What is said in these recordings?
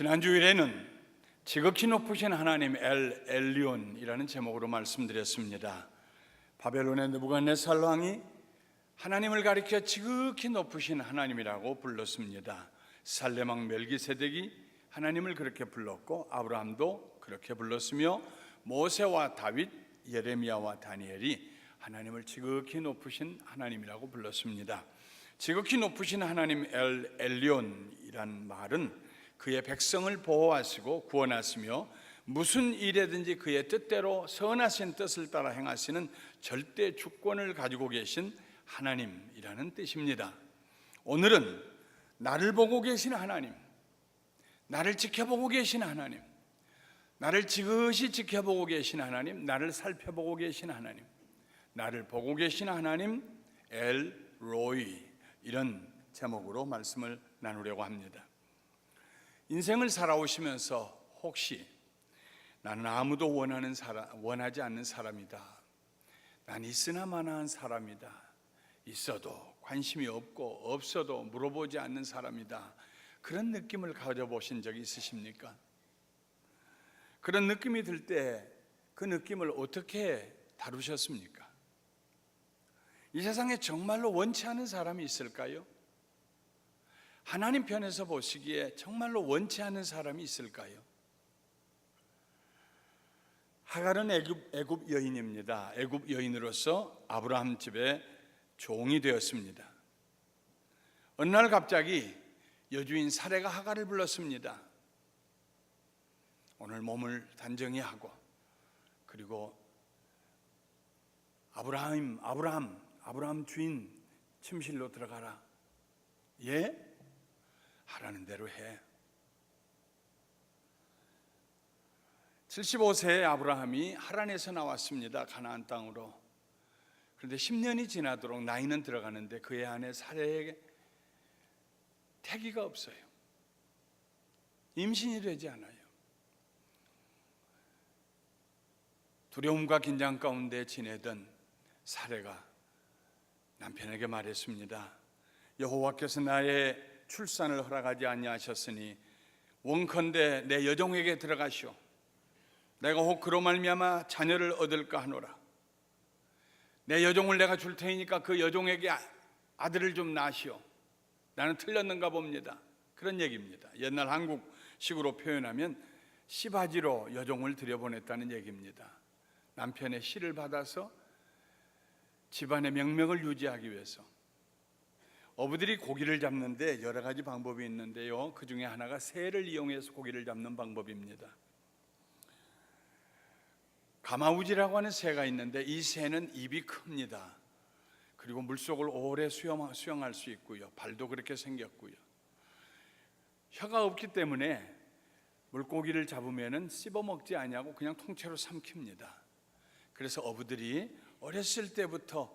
지난 주일에는 지극히 높으신 하나님 엘 엘리온이라는 제목으로 말씀드렸습니다. 바벨론의 느부갓네살 왕이 하나님을 가리켜 지극히 높으신 하나님이라고 불렀습니다. 살레망 멜기세덱이 하나님을 그렇게 불렀고 아브라함도 그렇게 불렀으며 모세와 다윗, 예레미야와 다니엘이 하나님을 지극히 높으신 하나님이라고 불렀습니다. 지극히 높으신 하나님 엘 엘리온이란 말은 그의 백성을 보호하시고 구원하시며 무슨 일에든지 그의 뜻대로 선하신 뜻을 따라 행하시는 절대 주권을 가지고 계신 하나님이라는 뜻입니다. 오늘은 나를 보고 계신 하나님, 나를 지켜보고 계신 하나님, 나를 지그시 지켜보고 계신 하나님, 나를 살펴보고 계신 하나님, 나를 보고 계신 하나님 엘 로이 이런 제목으로 말씀을 나누려고 합니다. 인생을 살아오시면서 혹시 나는 아무도 원하는 사람, 원하지 않는 사람이다. 난 있으나 마나한 사람이다. 있어도 관심이 없고 없어도 물어보지 않는 사람이다. 그런 느낌을 가져보신 적이 있으십니까? 그런 느낌이 들 때 그 느낌을 어떻게 다루셨습니까? 이 세상에 정말로 원치 않은 사람이 있을까요? 하나님 편에서 보시기에 정말로 원치 않은 사람이 있을까요? 하갈은 애굽, 애굽 여인입니다. 애굽 여인으로서 아브라함 집에 종이 되었습니다. 어느 날 갑자기 여주인 사례가 하갈을 불렀습니다. 오늘 몸을 단정히 하고 그리고 아브라함, 아브라함, 아브라함 주인 침실로 들어가라. 예? 하라는 대로 해. 75세의 아브라함이 하란에서 나왔습니다. 가나안 땅으로. 그런데 10년이 지나도록 나이는 들어가는데 그의 아내 사례에게 태기가 없어요. 임신이 되지 않아요. 두려움과 긴장 가운데 지내던 사례가 남편에게 말했습니다. 여호와께서 나의 출산을 허락하지 아니하셨으니 원컨대 내 여종에게 들어가시오. 내가 혹 그로 말미암아 자녀를 얻을까 하노라. 내 여종을 내가 줄 테니까 그 여종에게 아- 아들을 좀 낳으시오. 나는 틀렸는가 봅니다. 그런 얘기입니다. 옛날 한국식으로 표현하면 시바지로 여종을 들여보냈다는 얘기입니다. 남편의 시를 받아서 집안의 명맥을 유지하기 위해서 어부들이 고기를 잡는데 여러 가지 방법이 있는데요. 그 중에 하나가 새를 이용해서 고기를 잡는 방법입니다. 가마우지라고 하는 새가 있는데 이 새는 입이 큽니다. 그리고 물속을 오래 수영, 수영할 수 있고요. 발도 그렇게 생겼고요. 혀가 없기 때문에 물고기를 잡으면은 씹어 먹지 아니하고 그냥 통째로 삼킵니다. 그래서 어부들이 어렸을 때부터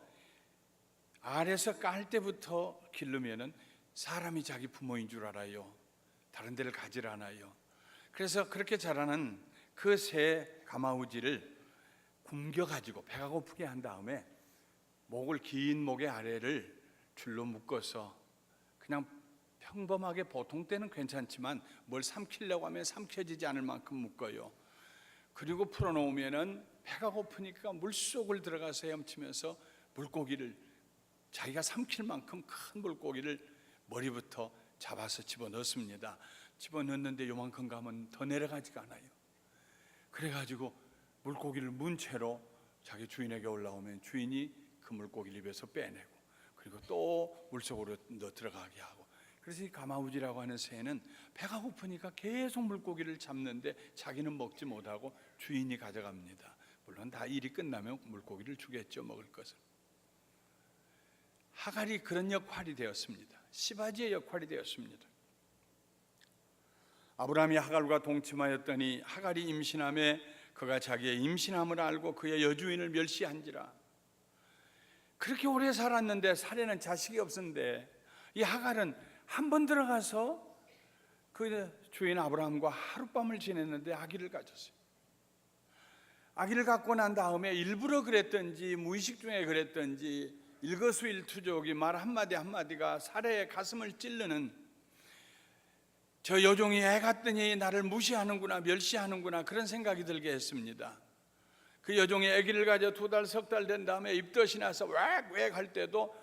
알에서 깔 때부터 기르면은 사람이 자기 부모인 줄 알아요. 다른 데를 가질 않아요. 그래서 그렇게 자라는 그 새 가마우지를 굶겨 가지고 배가 고프게 한 다음에 목을 긴 목의 아래를 줄로 묶어서 그냥 평범하게 보통 때는 괜찮지만 뭘 삼키려고 하면 삼켜지지 않을 만큼 묶어요. 그리고 풀어놓으면은 배가 고프니까 물 속을 들어가서 헤엄치면서 물고기를 자기가 삼킬 만큼 큰 물고기를 머리부터 잡아서 집어넣습니다. 집어넣는데 요만큼 가면 더 내려가지가 않아요. 그래가지고 물고기를 문 채로 자기 주인에게 올라오면 주인이 그 물고기를 입에서 빼내고 그리고 또 물속으로 넣어 들어가게 하고 그래서 이 가마우지라고 하는 새는 배가 고프니까 계속 물고기를 잡는데 자기는 먹지 못하고 주인이 가져갑니다. 물론 다 일이 끝나면 물고기를 주겠죠 먹을 것을. 하갈이 그런 역할이 되었습니다. 시바지의 역할이 되었습니다. 아브라함이 하갈과 동침하였더니 하갈이 임신함에 그가 자기의 임신함을 알고 그의 여주인을 멸시한지라. 그렇게 오래 살았는데 사례는 자식이 없었는데 이 하갈은 한 번 들어가서 그 주인 아브라함과 하룻밤을 지냈는데 아기를 가졌어요. 아기를 갖고 난 다음에 일부러 그랬던지 무의식 중에 그랬던지 일거수일투족이 말 한마디 한마디가 사례의 가슴을 찌르는 저 여종이 애 같더니 나를 무시하는구나 멸시하는구나 그런 생각이 들게 했습니다. 그 여종이 아기를 가져 두 달 석 달 된 다음에 입덧이 나서 웩웩 할 때도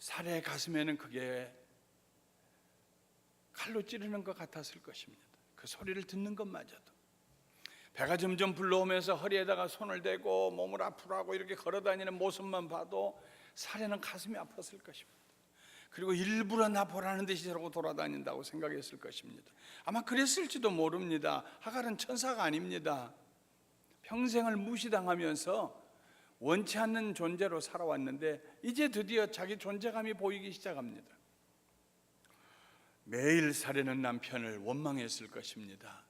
살해 가슴에는 그게 칼로 찌르는 것 같았을 것입니다. 그 소리를 듣는 것마저도 배가 점점 불러오면서 허리에다가 손을 대고 몸을 앞으로 하고 이렇게 걸어다니는 모습만 봐도 살해는 가슴이 아팠을 것입니다. 그리고 일부러 나 보라는 듯이 저러고 돌아다닌다고 생각했을 것입니다. 아마 그랬을지도 모릅니다. 하갈은 천사가 아닙니다. 평생을 무시당하면서 원치 않는 존재로 살아왔는데 이제 드디어 자기 존재감이 보이기 시작합니다. 매일 살해는 남편을 원망했을 것입니다.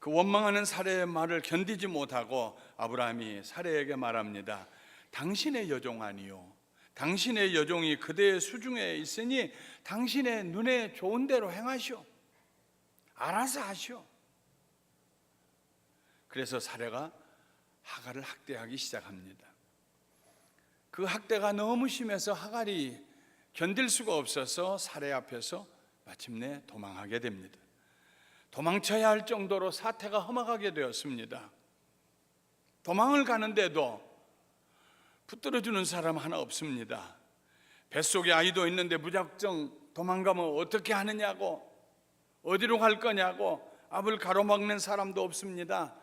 그 원망하는 사례의 말을 견디지 못하고 아브라함이 사례에게 말합니다. 당신의 여종 아니요. 당신의 여종이 그대의 수중에 있으니 당신의 눈에 좋은 대로 행하시오. 알아서 하시오. 그래서 사례가 하갈을 학대하기 시작합니다. 그 학대가 너무 심해서 하갈이 견딜 수가 없어서 사례 앞에서 마침내 도망하게 됩니다. 도망쳐야 할 정도로 사태가 험악하게 되었습니다. 도망을 가는데도 붙들어주는 사람 하나 없습니다. 뱃속에 아이도 있는데 무작정 도망가면 어떻게 하느냐고 어디로 갈 거냐고 앞을 가로막는 사람도 없습니다.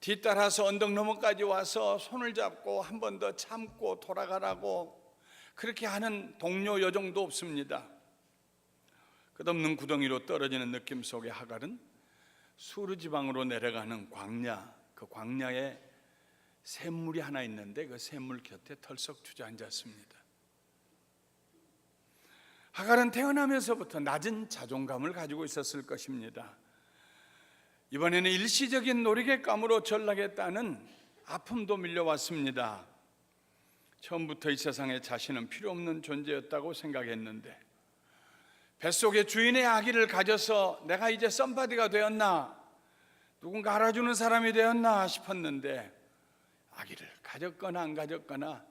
뒤따라서 언덕 너머까지 와서 손을 잡고 한 번 더 참고 돌아가라고 그렇게 하는 동료 여정도 없습니다. 끝없는 구덩이로 떨어지는 느낌 속에 하갈은 수르 지방으로 내려가는 광야 그 광야에 샘물이 하나 있는데 그 샘물 곁에 털썩 주저앉았습니다. 하갈은 태어나면서부터 낮은 자존감을 가지고 있었을 것입니다. 이번에는 일시적인 놀이객감으로 전락했다는 아픔도 밀려왔습니다. 처음부터 이 세상에 자신은 필요 없는 존재였다고 생각했는데 뱃속에 주인의 아기를 가져서 내가 이제 썸바디가 되었나 누군가 알아주는 사람이 되었나 싶었는데 아기를 가졌거나 안 가졌거나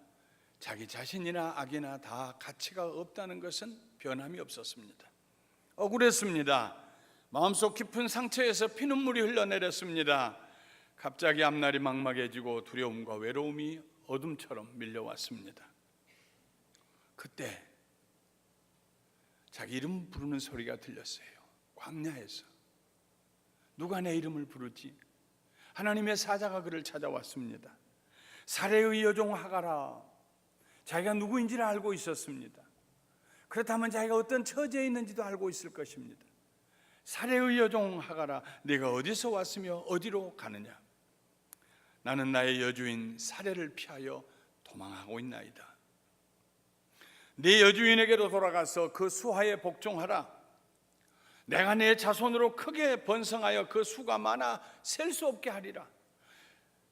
자기 자신이나 아기나 다 가치가 없다는 것은 변함이 없었습니다. 억울했습니다. 마음속 깊은 상처에서 피눈물이 흘러내렸습니다. 갑자기 앞날이 막막해지고 두려움과 외로움이 어둠처럼 밀려왔습니다. 그때 자기 이름 부르는 소리가 들렸어요. 광야에서 누가 내 이름을 부르지? 하나님의 사자가 그를 찾아왔습니다. 사례의 여종 하가라. 자기가 누구인지를 알고 있었습니다. 그렇다면 자기가 어떤 처지에 있는지도 알고 있을 것입니다. 사례의 여종 하가라. 네가 어디서 왔으며 어디로 가느냐? 나는 나의 여주인 사례를 피하여 도망하고 있나이다. 네 여주인에게로 돌아가서 그 수하에 복종하라. 내가 내 자손으로 크게 번성하여 그 수가 많아 셀 수 없게 하리라.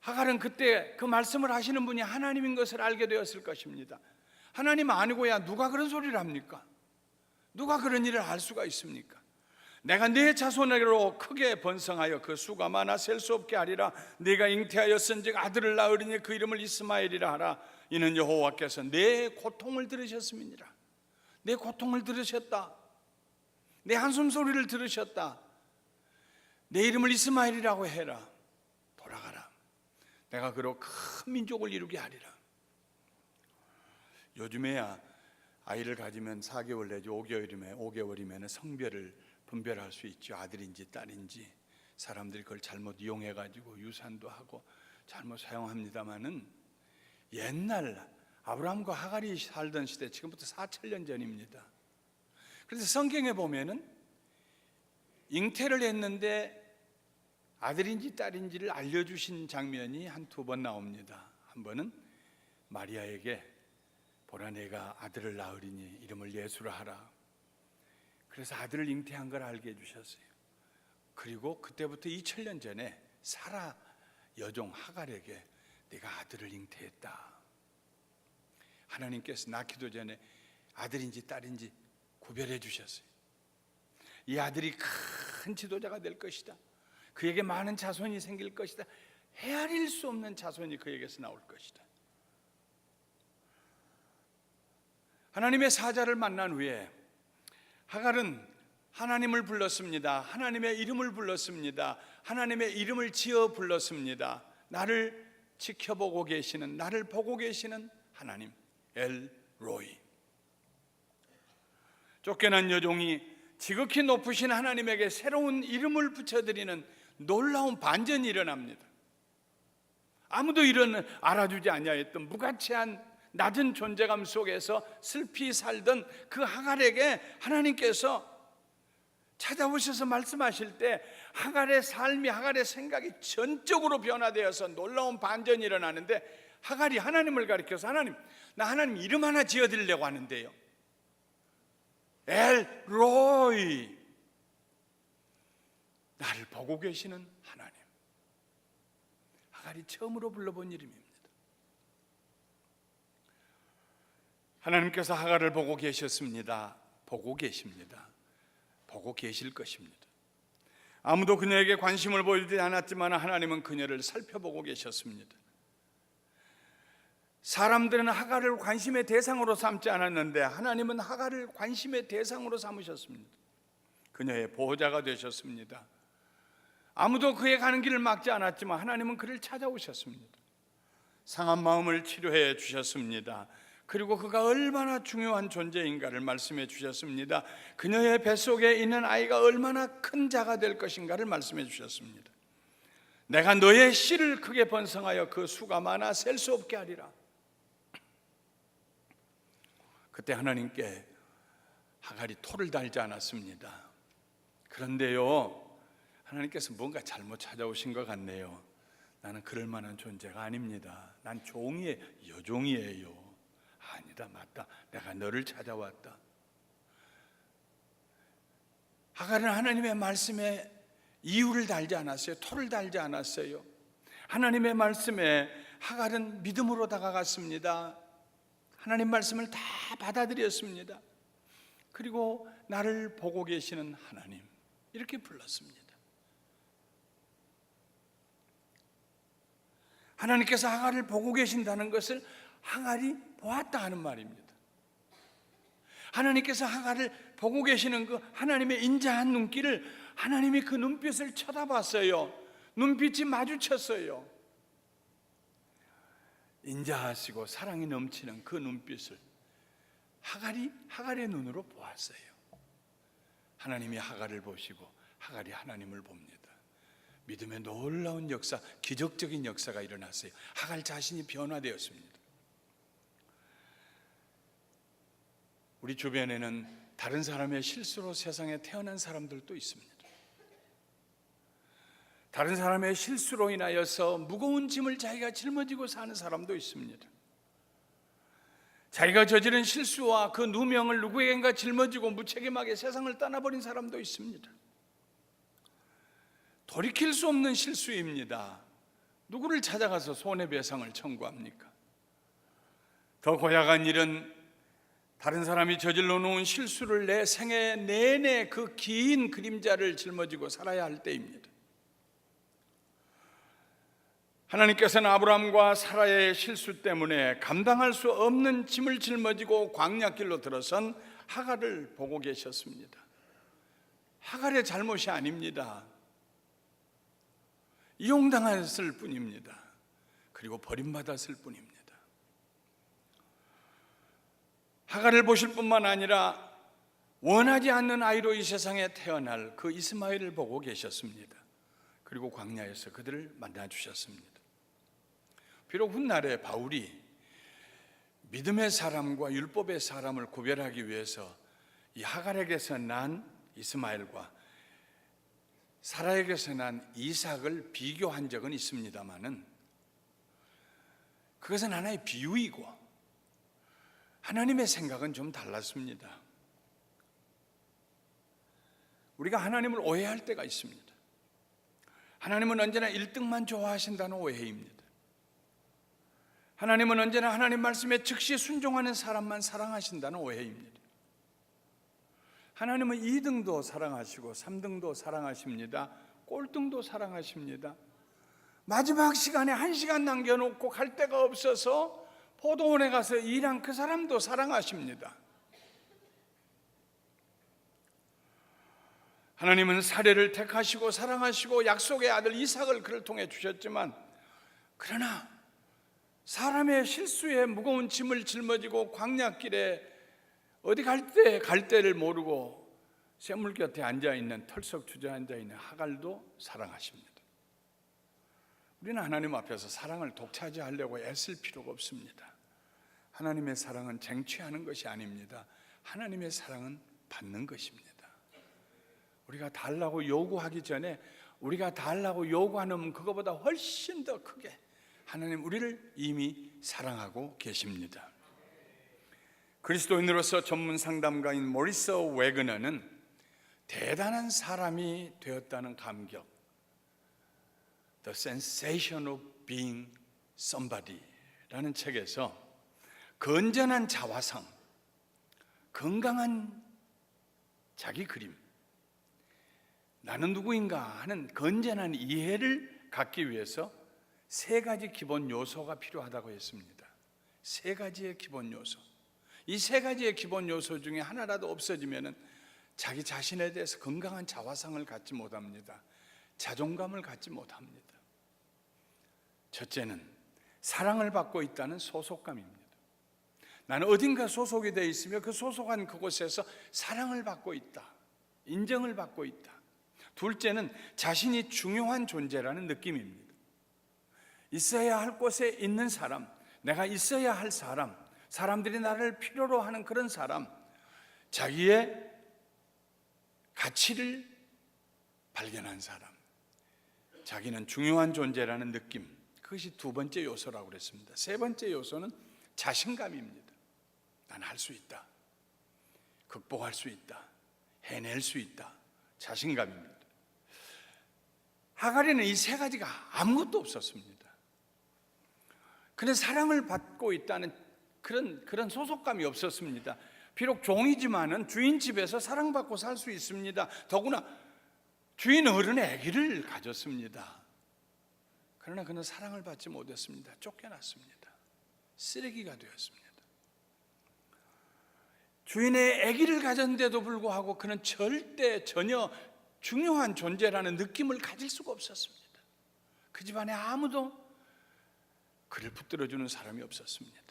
하갈은 그때 그 말씀을 하시는 분이 하나님인 것을 알게 되었을 것입니다. 하나님 아니고야 누가 그런 소리를 합니까? 누가 그런 일을 할 수가 있습니까? 내가 내 자손에게로 크게 번성하여 그 수가 많아 셀 수 없게 하리라. 네가 잉태하였은즉 아들을 낳으리니 그 이름을 이스마엘이라 하라. 이는 여호와께서 내 고통을 들으셨음이니라. 내 고통을 들으셨다. 내 한숨 소리를 들으셨다. 내 이름을 이스마엘이라고 해라. 내가 그로 큰 민족을 이루게 하리라. 요즘에야 아이를 가지면 4개월 내지 5개월이면 5개월이면 성별을 분별할 수 있죠. 아들인지 딸인지 사람들이 그걸 잘못 이용해 가지고 유산도 하고 잘못 사용합니다마는 옛날 아브라함과 하갈이 살던 시대 지금부터 4천 년 전입니다. 그래서 성경에 보면은 잉태를 했는데 아들인지 딸인지를 알려주신 장면이 한 두 번 나옵니다. 한 번은 마리아에게 보라 내가 아들을 낳으리니 이름을 예수라 하라. 그래서 아들을 잉태한 걸 알게 해주셨어요. 그리고 그때부터 2000년 전에 사라 여종 하갈에게 내가 아들을 잉태했다. 하나님께서 낳기도 전에 아들인지 딸인지 구별해 주셨어요. 이 아들이 큰 지도자가 될 것이다. 그에게 많은 자손이 생길 것이다. 헤아릴 수 없는 자손이 그에게서 나올 것이다. 하나님의 사자를 만난 후에 하갈은 하나님을 불렀습니다. 하나님의 이름을 불렀습니다. 하나님의 이름을 지어 불렀습니다. 나를 지켜보고 계시는 나를 보고 계시는 하나님 엘 로이. 쫓겨난 여종이 지극히 높으신 하나님에게 새로운 이름을 붙여드리는 놀라운 반전이 일어납니다. 아무도 이런 알아주지 아니하였던 무가치한 낮은 존재감 속에서 슬피 살던 그 하갈에게 하나님께서 찾아오셔서 말씀하실 때 하갈의 삶이 하갈의 생각이 전적으로 변화되어서 놀라운 반전이 일어나는데 하갈이 하나님을 가리켜서 하나님 나 하나님 이름 하나 지어 드리려고 하는데요 엘 로이 나를 보고 계시는 하나님 하갈이 처음으로 불러본 이름입니다 하나님께서 하갈을 보고 계셨습니다 보고 계십니다 보고 계실 것입니다. 아무도 그녀에게 관심을 보이지 않았지만 하나님은 그녀를 살펴보고 계셨습니다. 사람들은 하갈을 관심의 대상으로 삼지 않았는데 하나님은 하갈을 관심의 대상으로 삼으셨습니다. 그녀의 보호자가 되셨습니다. 아무도 그의 가는 길을 막지 않았지만 하나님은 그를 찾아오셨습니다. 상한 마음을 치료해 주셨습니다. 그리고 그가 얼마나 중요한 존재인가를 말씀해 주셨습니다. 그녀의 뱃속에 있는 아이가 얼마나 큰 자가 될 것인가를 말씀해 주셨습니다. 내가 너의 씨를 크게 번성하여 그 수가 많아 셀 수 없게 하리라. 그때 하나님께 하갈이 토를 달지 않았습니다. 그런데요, 하나님께서 뭔가 잘못 찾아오신 것 같네요. 나는 그럴 만한 존재가 아닙니다. 난 종이의 여종이에요. 아니다 맞다. 내가 너를 찾아왔다. 하갈은 하나님의 말씀에 이유를 달지 않았어요. 토를 달지 않았어요. 하나님의 말씀에 하갈은 믿음으로 다가갔습니다. 하나님 말씀을 다 받아들였습니다. 그리고 나를 보고 계시는 하나님 이렇게 불렀습니다 하나님께서 하갈을 보고 계신다는 것을 하갈이 보았다 하는 말입니다. 하나님께서 하갈을 보고 계시는 그 하나님의 인자한 눈길을 하나님이 그 눈빛을 쳐다봤어요. 눈빛이 마주쳤어요. 인자하시고 사랑이 넘치는 그 눈빛을 하갈이 하갈의 눈으로 보았어요. 하나님이 하갈을 보시고 하갈이 하나님을 봅니다. 믿음의 놀라운 역사, 기적적인 역사가 일어났어요. 하갈 자신이 변화되었습니다. 우리 주변에는 다른 사람의 실수로 세상에 태어난 사람들도 있습니다. 다른 사람의 실수로 인하여서 무거운 짐을 자기가 짊어지고 사는 사람도 있습니다. 자기가 저지른 실수와 그 누명을 누구에겐가 짊어지고 무책임하게 세상을 떠나버린 사람도 있습니다. 돌이킬 수 없는 실수입니다. 누구를 찾아가서 손해배상을 청구합니까? 더 고약한 일은 다른 사람이 저질러 놓은 실수를 내 생애 내내 그 긴 그림자를 짊어지고 살아야 할 때입니다. 하나님께서는 아브라함과 사라의 실수 때문에 감당할 수 없는 짐을 짊어지고 광야길로 들어선 하갈을 보고 계셨습니다. 하갈의 잘못이 아닙니다. 이용당했을 뿐입니다. 그리고 버림받았을 뿐입니다. 하갈을 보실 뿐만 아니라 원하지 않는 아이로 이 세상에 태어날 그 이스마엘을 보고 계셨습니다. 그리고 광야에서 그들을 만나 주셨습니다. 비록 훗날에 바울이 믿음의 사람과 율법의 사람을 구별하기 위해서 이 하갈에게서 난 이스마엘과 사라에게서 난 이삭을 비교한 적은 있습니다만은 그것은 하나의 비유이고 하나님의 생각은 좀 달랐습니다. 우리가 하나님을 오해할 때가 있습니다. 하나님은 언제나 1등만 좋아하신다는 오해입니다. 하나님은 언제나 하나님 말씀에 즉시 순종하는 사람만 사랑하신다는 오해입니다. 하나님은 2등도 사랑하시고 3등도 사랑하십니다. 꼴등도 사랑하십니다. 마지막 시간에 한 시간 남겨놓고 갈 데가 없어서 포도원에 가서 일한 그 사람도 사랑하십니다. 하나님은 사례를 택하시고 사랑하시고 약속의 아들 이삭을 그를 통해 주셨지만 그러나 사람의 실수에 무거운 짐을 짊어지고 광야길에 어디 갈 때 갈 때를 모르고 샘물 곁에 앉아 있는 털썩 주저앉아 있는 하갈도 사랑하십니다. 우리는 하나님 앞에서 사랑을 독차지하려고 애쓸 필요가 없습니다. 하나님의 사랑은 쟁취하는 것이 아닙니다. 하나님의 사랑은 받는 것입니다. 우리가 달라고 요구하기 전에 우리가 달라고 요구하는 그것보다 훨씬 더 크게 하나님 우리를 이미 사랑하고 계십니다. 그리스도인으로서 전문 상담가인 모리스 웨그너는 대단한 사람이 되었다는 감격, The Sensation of Being Somebody라는 책에서 건전한 자화상, 건강한 자기 그림, 나는 누구인가 하는 건전한 이해를 갖기 위해서 세 가지 기본 요소가 필요하다고 했습니다. 세 가지의 기본 요소. 이 세 가지의 기본 요소 중에 하나라도 없어지면은 자기 자신에 대해서 건강한 자화상을 갖지 못합니다. 자존감을 갖지 못합니다. 첫째는 사랑을 받고 있다는 소속감입니다. 나는 어딘가 소속이 되어 있으며 그 소속한 그곳에서 사랑을 받고 있다. 인정을 받고 있다. 둘째는 자신이 중요한 존재라는 느낌입니다. 있어야 할 곳에 있는 사람, 내가 있어야 할 사람, 사람들이 나를 필요로 하는 그런 사람, 자기의 가치를 발견한 사람, 자기는 중요한 존재라는 느낌, 그것이 두 번째 요소라고 그랬습니다. 세 번째 요소는 자신감입니다. 난 할 수 있다. 극복할 수 있다. 해낼 수 있다. 자신감입니다. 하갈에는 이 세 가지가 아무것도 없었습니다. 그는 사랑을 받고 있다는 그런 그런 소속감이 없었습니다. 비록 종이지만은 주인 집에서 사랑받고 살 수 있습니다. 더구나 주인 어른의 아기를 가졌습니다. 그러나 그는 사랑을 받지 못했습니다. 쫓겨났습니다. 쓰레기가 되었습니다. 주인의 아기를 가졌는데도 불구하고 그는 절대 전혀 중요한 존재라는 느낌을 가질 수가 없었습니다. 그 집안에 아무도 그를 붙들어주는 사람이 없었습니다.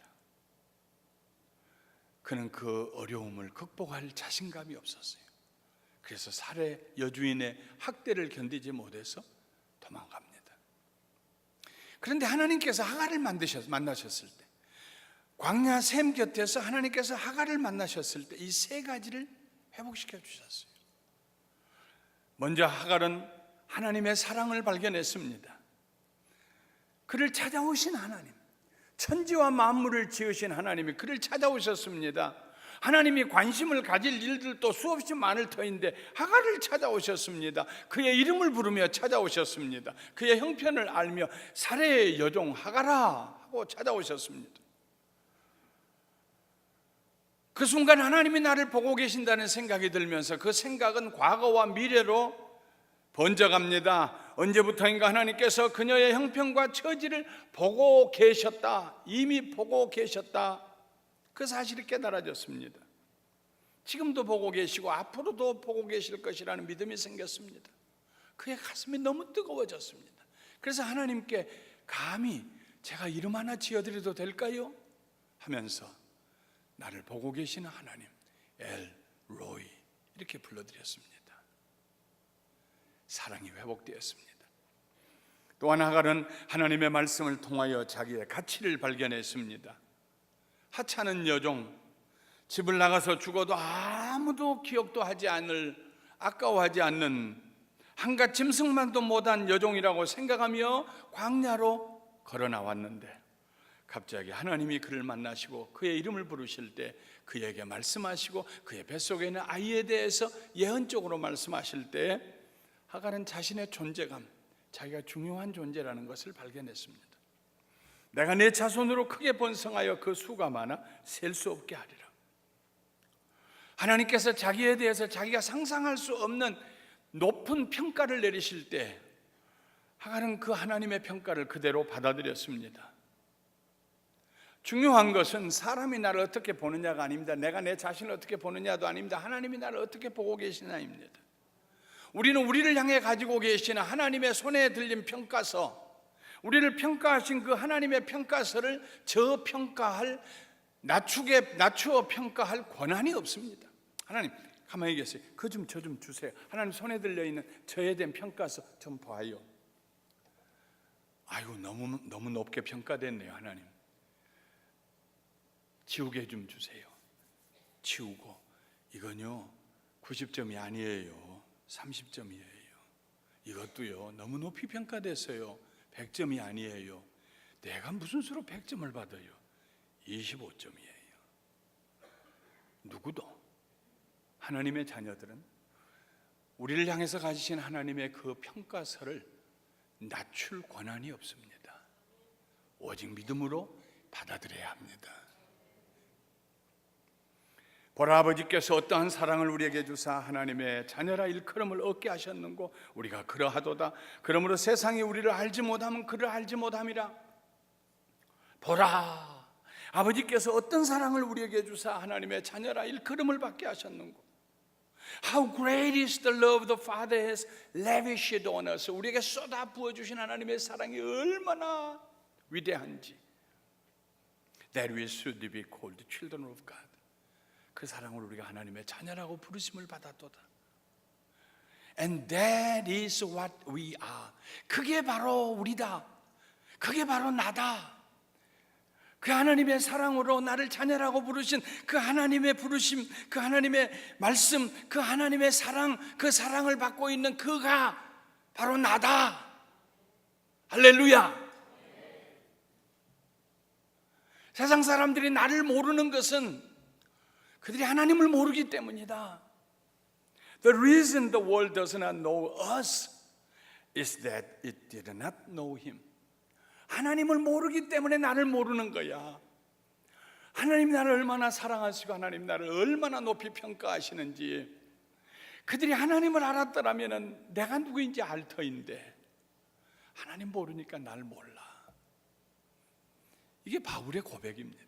그는 그 어려움을 극복할 자신감이 없었어요. 그래서 살해 여주인의 학대를 견디지 못해서 도망갑니다. 그런데 하나님께서 하갈을 만드셨, 만나셨을 때, 광야 샘 곁에서 하나님께서 하갈을 만나셨을 때 이 세 가지를 회복시켜 주셨어요. 먼저 하갈은 하나님의 사랑을 발견했습니다. 그를 찾아오신 하나님, 천지와 만물을 지으신 하나님이 그를 찾아오셨습니다. 하나님이 관심을 가질 일들도 수없이 많을 터인데 하갈을 찾아오셨습니다. 그의 이름을 부르며 찾아오셨습니다. 그의 형편을 알며 사례의 여종 하가라 하고 찾아오셨습니다. 그 순간 하나님이 나를 보고 계신다는 생각이 들면서 그 생각은 과거와 미래로 번져갑니다. 언제부터인가 하나님께서 그녀의 형편과 처지를 보고 계셨다. 이미 보고 계셨다. 그 사실이 깨달아졌습니다. 지금도 보고 계시고 앞으로도 보고 계실 것이라는 믿음이 생겼습니다. 그의 가슴이 너무 뜨거워졌습니다. 그래서 하나님께 감히 제가 이름 하나 지어드려도 될까요? 하면서 나를 보고 계시는 하나님 엘 로이 이렇게 불러드렸습니다. 사랑이 회복되었습니다. 또한 하갈은 하나님의 말씀을 통하여 자기의 가치를 발견했습니다. 하찮은 여종, 집을 나가서 죽어도 아무도 기억도 하지 않을 아까워하지 않는 한갓 짐승만도 못한 여종이라고 생각하며 광야로 걸어 나왔는데 갑자기 하나님이 그를 만나시고 그의 이름을 부르실 때 그에게 말씀하시고 그의 뱃속에 있는 아이에 대해서 예언적으로 말씀하실 때 하갈은 자신의 존재감, 자기가 중요한 존재라는 것을 발견했습니다. 내가 내 자손으로 크게 번성하여 그 수가 많아 셀 수 없게 하리라. 하나님께서 자기에 대해서 자기가 상상할 수 없는 높은 평가를 내리실 때 하갈은 그 하나님의 평가를 그대로 받아들였습니다. 중요한 것은 사람이 나를 어떻게 보느냐가 아닙니다. 내가 내 자신을 어떻게 보느냐도 아닙니다. 하나님이 나를 어떻게 보고 계시냐입니다. 우리는 우리를 향해 가지고 계시는 하나님의 손에 들린 평가서, 우리를 평가하신 그 하나님의 평가서를 저평가할 낮추게 낮추어 평가할 권한이 없습니다. 하나님 가만히 계세요. 그 좀 저좀 주세요. 하나님 손에 들려 있는 저에 대한 평가서 좀 봐요. 아이고 너무 너무 높게 평가됐네요, 하나님. 지우개 좀 주세요. 지우고 이건요 90점이 아니에요. 30점이에요. 이것도요 너무 높이 평가됐어요. 100점이 아니에요. 내가 무슨 수로 100점을 받아요? 25점이에요. 누구도 하나님의 자녀들은 우리를 향해서 가지신 하나님의 그 평가서를 낮출 권한이 없습니다. 오직 믿음으로 받아들여야 합니다. 보라 아버지께서 어떠한 사랑을 우리에게 주사 하나님의 자녀라 일컬음을 얻게 하셨는고 우리가 그러하도다 그러므로 세상이 우리를 알지 못하면 그를 알지 못함이라 보라 아버지께서 어떤 사랑을 우리에게 주사 하나님의 자녀라 일컬음을 받게 하셨는고 How great is the love the Father has lavished on us. 우리에게 쏟아 부어 주신 하나님의 사랑이 얼마나 위대한지. That we should be called children of God. 그 사랑을 우리가 하나님의 자녀라고 부르심을 받았도다. And that is what we are. 그게 바로 우리다. 그게 바로 나다. 그 하나님의 사랑으로 나를 자녀라고 부르신 그 하나님의 부르심, 그 하나님의 말씀, 그 하나님의 사랑, 그 사랑을 받고 있는 그가 바로 나다. 할렐루야. 세상 사람들이 나를 모르는 것은 그들이 하나님을 모르기 때문이다. The reason the world does not know us is that it did not know him. 하나님을 모르기 때문에 나를 모르는 거야. 하나님 나를 얼마나 사랑하시고 하나님 나를 얼마나 높이 평가하시는지 그들이 하나님을 알았더라면 내가 누구인지 알 터인데 하나님 모르니까 날 몰라. 이게 바울의 고백입니다.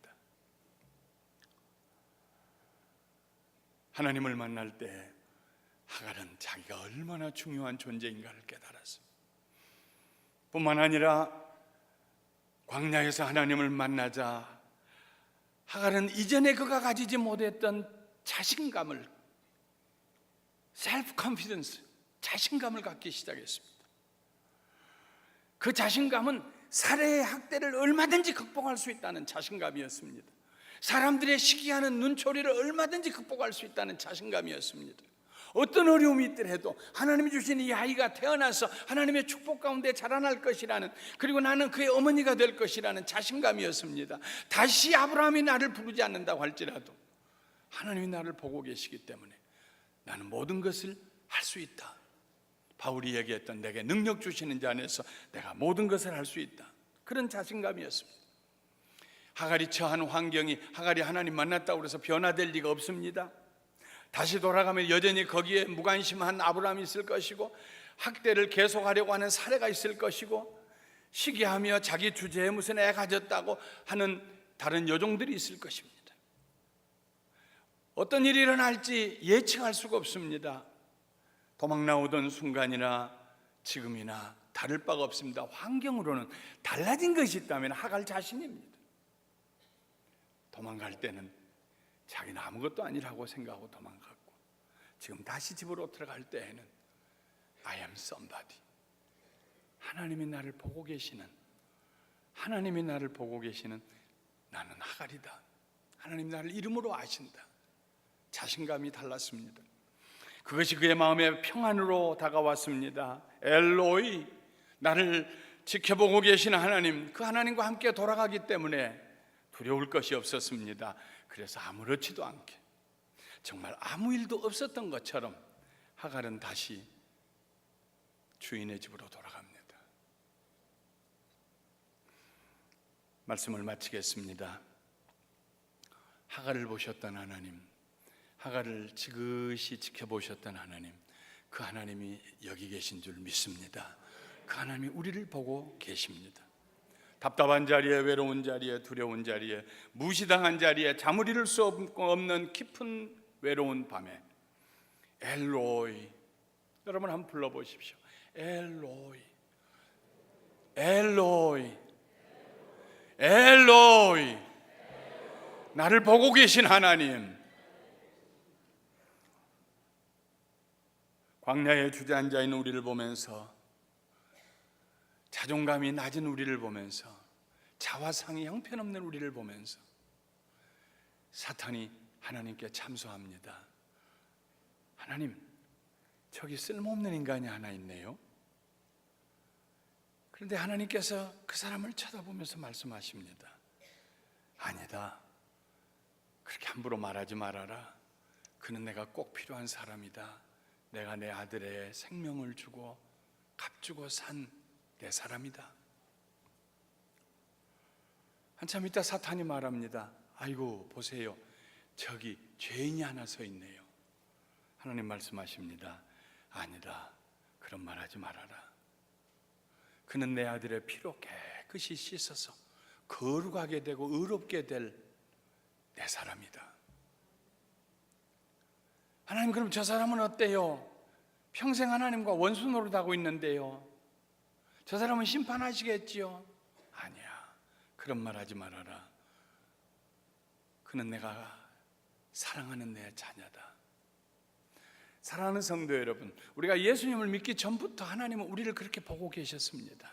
하나님을 만날 때 하갈은 자기가 얼마나 중요한 존재인가를 깨달았습니다. 뿐만 아니라 광야에서 하나님을 만나자 하갈은 이전에 그가 가지지 못했던 자신감을 셀프 컨피던스 자신감을 갖기 시작했습니다. 그 자신감은 살해의 학대를 얼마든지 극복할 수 있다는 자신감이었습니다. 사람들의 시기하는 눈초리를 얼마든지 극복할 수 있다는 자신감이었습니다. 어떤 어려움이 있더라도 하나님이 주신 이 아이가 태어나서 하나님의 축복 가운데 자라날 것이라는 그리고 나는 그의 어머니가 될 것이라는 자신감이었습니다. 다시 아브라함이 나를 부르지 않는다고 할지라도 하나님이 나를 보고 계시기 때문에 나는 모든 것을 할 수 있다. 바울이 얘기했던 내게 능력 주시는 자 안에서 내가 모든 것을 할 수 있다. 그런 자신감이었습니다. 하갈이 처한 환경이 하갈이 하나님 만났다고 해서 변화될 리가 없습니다. 다시 돌아가면 여전히 거기에 무관심한 아브라함이 있을 것이고 학대를 계속하려고 하는 사례가 있을 것이고 시기하며 자기 주제에 무슨 애 가졌다고 하는 다른 여종들이 있을 것입니다. 어떤 일이 일어날지 예측할 수가 없습니다. 도망 나오던 순간이나 지금이나 다를 바가 없습니다. 환경으로는 달라진 것이 있다면 하갈 자신입니다. 도망갈 때는 자기는 아무것도 아니라고 생각하고 도망갔고 지금 다시 집으로 들어갈 때에는 I am somebody. 하나님이 나를 보고 계시는 하나님이 나를 보고 계시는 나는 하갈이다. 하나님 나를 이름으로 아신다. 자신감이 달랐습니다. 그것이 그의 마음에 평안으로 다가왔습니다. 엘로이 나를 지켜보고 계시는 하나님 그 하나님과 함께 돌아가기 때문에 두려울 것이 없었습니다. 그래서 아무렇지도 않게 정말 아무 일도 없었던 것처럼 하갈은 다시 주인의 집으로 돌아갑니다. 말씀을 마치겠습니다. 하갈을 보셨던 하나님, 하갈을 지그시 지켜보셨던 하나님, 그 하나님이 여기 계신 줄 믿습니다. 그 하나님이 우리를 보고 계십니다. 답답한 자리에 외로운 자리에 두려운 자리에 무시당한 자리에 잠을 이룰 수 없는 깊은 외로운 밤에 엘로이 여러분 한번 불러보십시오. 엘로이, 엘로이, 엘로이. 나를 보고 계신 하나님. 광야에 주저앉아 있는 우리를 보면서 자존감이 낮은 우리를 보면서 자화상이 형편없는 우리를 보면서 사탄이 하나님께 참소합니다. 하나님, 저기 쓸모없는 인간이 하나 있네요. 그런데 하나님께서 그 사람을 쳐다보면서 말씀하십니다. 아니다. 그렇게 함부로 말하지 말아라. 그는 내가 꼭 필요한 사람이다. 내가 내 아들의 생명을 주고 값주고 산 내 사람이다. 한참 있다 사탄이 말합니다. 아이고 보세요. 저기 죄인이 하나 서 있네요. 하나님 말씀하십니다. 아니다. 그런 말 하지 말아라. 그는 내 아들의 피로 깨끗이 씻어서 거룩하게 되고 의롭게 될 내 사람이다. 하나님 그럼 저 사람은 어때요? 평생 하나님과 원수 노릇하고 있는데요. 저 사람은 심판하시겠지요? 아니야. 그런 말 하지 말아라. 그는 내가 사랑하는 내 자녀다. 사랑하는 성도 여러분, 우리가 예수님을 믿기 전부터 하나님은 우리를 그렇게 보고 계셨습니다.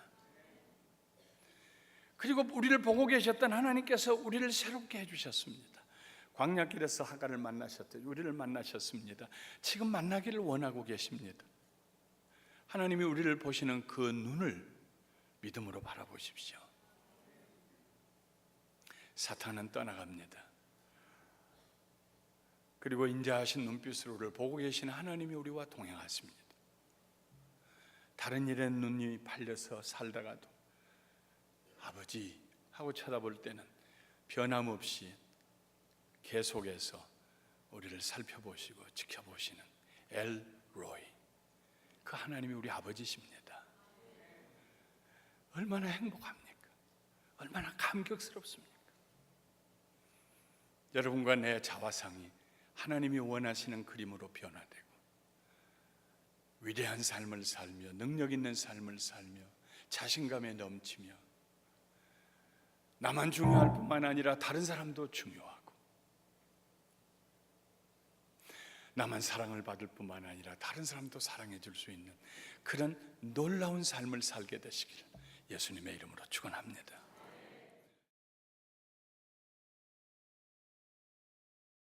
그리고 우리를 보고 계셨던 하나님께서 우리를 새롭게 해주셨습니다. 광야길에서 하가를 만나셨듯 우리를 만나셨습니다. 지금 만나기를 원하고 계십니다. 하나님이 우리를 보시는 그 눈을 믿음으로 바라보십시오. 사탄은 떠나갑니다. 그리고 인자하신 눈빛으로 우리를 보고 계신 하나님이 우리와 동행하십니다. 다른 일에 눈이 팔려서 살다가도 아버지 하고 쳐다볼 때는 변함없이 계속해서 우리를 살펴보시고 지켜보시는 엘 로이 그 하나님이 우리 아버지십니다. 얼마나 행복합니까? 얼마나 감격스럽습니까? 여러분과 내 자화상이 하나님이 원하시는 그림으로 변화되고 위대한 삶을 살며 능력 있는 삶을 살며 자신감에 넘치며 나만 중요할 뿐만 아니라 다른 사람도 중요하고 나만 사랑을 받을 뿐만 아니라 다른 사람도 사랑해 줄 수 있는 그런 놀라운 삶을 살게 되시기를 예수님의 이름으로 축원합니다.